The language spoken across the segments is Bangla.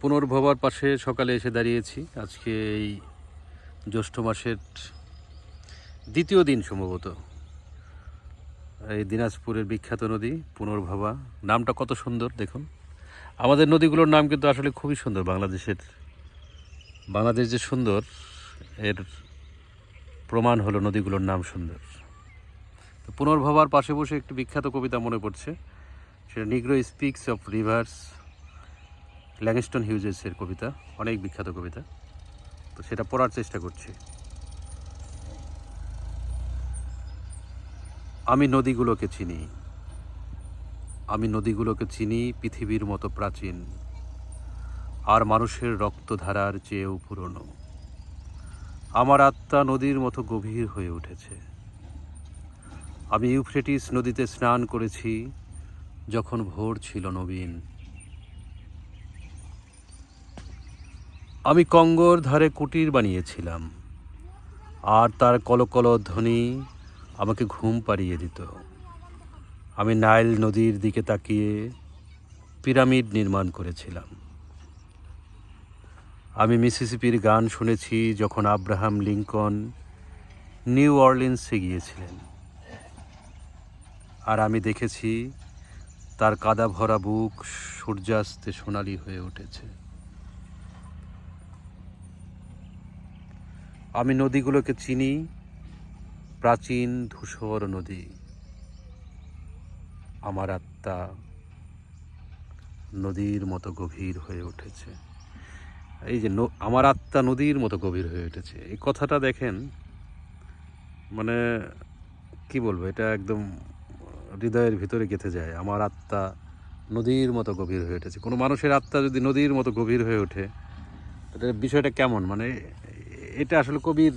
পুনর্ভবার পাশে সকালে এসে দাঁড়িয়েছি। আজকে এই জ্যৈষ্ঠ মাসের দ্বিতীয় দিন সম্ভবত। এই দিনাজপুরের বিখ্যাত নদী, পুনর্ভবা। নামটা কত সুন্দর, দেখুন। আমাদের নদীগুলোর নাম কিন্তু আসলে খুবই সুন্দর, বাংলাদেশের। বাংলাদেশ যে সুন্দর, এর প্রমাণ হলো নদীগুলোর নাম সুন্দর। তো পুনর্ভবার পাশে বসে একটি বিখ্যাত কবিতা মনে পড়ছে, সেটা negro speaks of rivers Langston হিউজেসের কবিতা, অনেক বিখ্যাত কবিতা। তো সেটা পড়ার চেষ্টা করছি। আমি নদীগুলোকে চিনি। আমি নদীগুলোকে চিনি পৃথিবীর মতো প্রাচীন, আর মানুষের রক্তধারার চেয়েও পুরনো। আমার আত্মা নদীর মতো গভীর হয়ে উঠেছে। আমি ইউফ্রেটিস নদীতে স্নান করেছি, যখন ভোর ছিল নবীন। আমি কঙ্গর ধারে কুটির বানিয়েছিলাম, আর তার কলকল ধ্বনি আমাকে ঘুম পাড়িয়ে দিত। আমি নাইল নদীর দিকে তাকিয়ে পিরামিড নির্মাণ করেছিলাম। আমি মিসিসিপির গান শুনেছি যখন আব্রাহাম লিঙ্কন নিউ অর্লিন্সে গিয়েছিলেন। আর আমি দেখেছি তার কাদা ভরা বুক সূর্যাস্তে সোনালি হয়ে উঠেছে। আমি নদীগুলোকে চিনি। প্রাচীন ধূসর নদী। আমার আত্মা নদীর মতো গভীর হয়ে উঠেছে। এই যে আমার আত্মা নদীর মতো গভীর হয়ে উঠেছে। এই কথাটা দেখেন মানে কি বলব, এটা একদম হৃদয়ের ভিতরে গেঁথে যায়। আমার আত্মা নদীর মতো গভীর হয়ে উঠেছে। কোনো মানুষের আত্মা যদি নদীর মতো গভীর হয়ে ওঠে এটা বিষয়টা কেমন? মানে এটা আসলে কবির,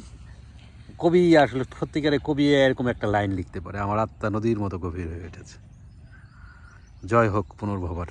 কবি আসলে সত্যিকারে কবি এরকম একটা লাইন লিখতে পারে। আমার আত্মা নদীর মতো গভীর হয়ে উঠেছে। জয় হোক পুনর্ভবার।